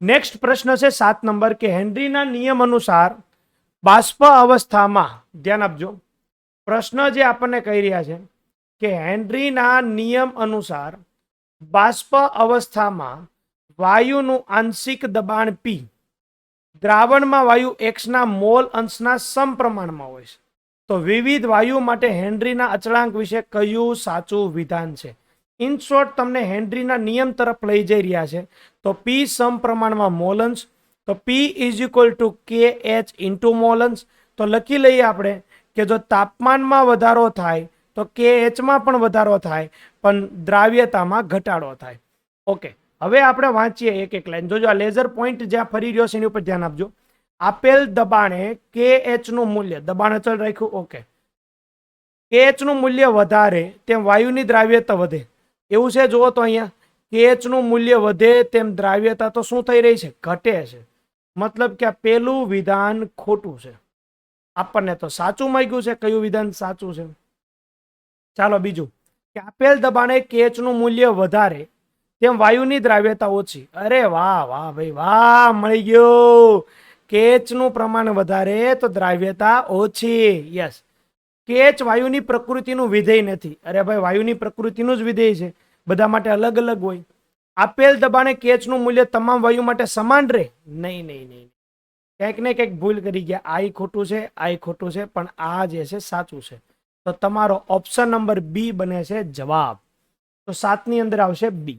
Next પ્રશ્ન છે સાત નંબર કે હેનરીના નિયમ અનુસાર બાષ્પ અવસ્થામાં, ધ્યાન આપજો, પ્રશ્ન જે આપણને કહી રહ્યા છે કે હેનરીના નિયમ અનુસાર બાષ્પ અવસ્થામાં વાયુનું આંશિક દબાણ પી દ્રાવણમાં વાયુ એક્સના મોલ અંશના સમપ્રમાણમાં હોય છે. તો વિવિધ વાયુ માટે હેનરીના અચળાંક વિશે કયું સાચું વિધાન છે? ઇન શોર્ટ તમને હેનરીના નિયમ તરફ લઈ જઈ રહ્યા છે. તો પી સમ પ્રમાણમાં મોલન્સ. તો P is equal to K H into moles. તો લખી લઈએ આપણે કે જો તાપમાનમાં વધારો થાય, તો કે એચમાં પણ વધારો થાય, પણ દ્રાવ્યતામાં ઘટાડો થાય. ઓકે હવે આપણે વાંચીએ એક એક લાઈન. જોજો, આ લેઝર પોઈન્ટ જ્યાં ફરી રહ્યો છે, એની ઉપર ધ્યાન આપજો. આપેલ દબાણે કે એચનું મૂલ્ય, દબાણ અચળ રાખ્યું ઓકે કે એચનું મૂલ્ય વધારે, તેમ વાયુની દ્રાવ્યતા વધે. એવું છે? જુઓ તો અહીંયા. કેચનું મૂલ્ય વધે તેમ દ્રાવ્યતા તો શું થઈ રહી છે? ઘટે છે. મતલબ કે આ પેલું વિધાન ખોટું છે. આપણને તો સાચું માગ્યું છે. કયું વિધાન સાચું છે? ચાલો બીજું. કે આપેલ દબાણે કેચનું મૂલ્ય વધારે તેમ વાયુની દ્રાવ્યતા ઓછી. અરે વાહ વાહ ભાઈ, વાહ, મળી ગયો. કેચનું પ્રમાણ વધારે તો દ્રાવ્યતા ઓછી. યસ કેચ વાયુની પ્રકૃતિનું વિધેય નથી. અરે ભાઈ, વાયુની પ્રકૃતિનું જ વિધેય છે. બધા માટે અલગ અલગ હોય. આપેલ દબાણે કેચનું મૂલ્ય તમામ વાયુ માટે સમાન રહે? નહીં નહીં નહીં ક્યાંક ને ક્યાંક ભૂલ કરી ગયા. આ ખોટું છે, આ ખોટું છે, પણ આ જે છે સાચું છે. તો તમારો ઓપ્શન નંબર બી બને છે જવાબ. તો સાતની અંદર આવશે બી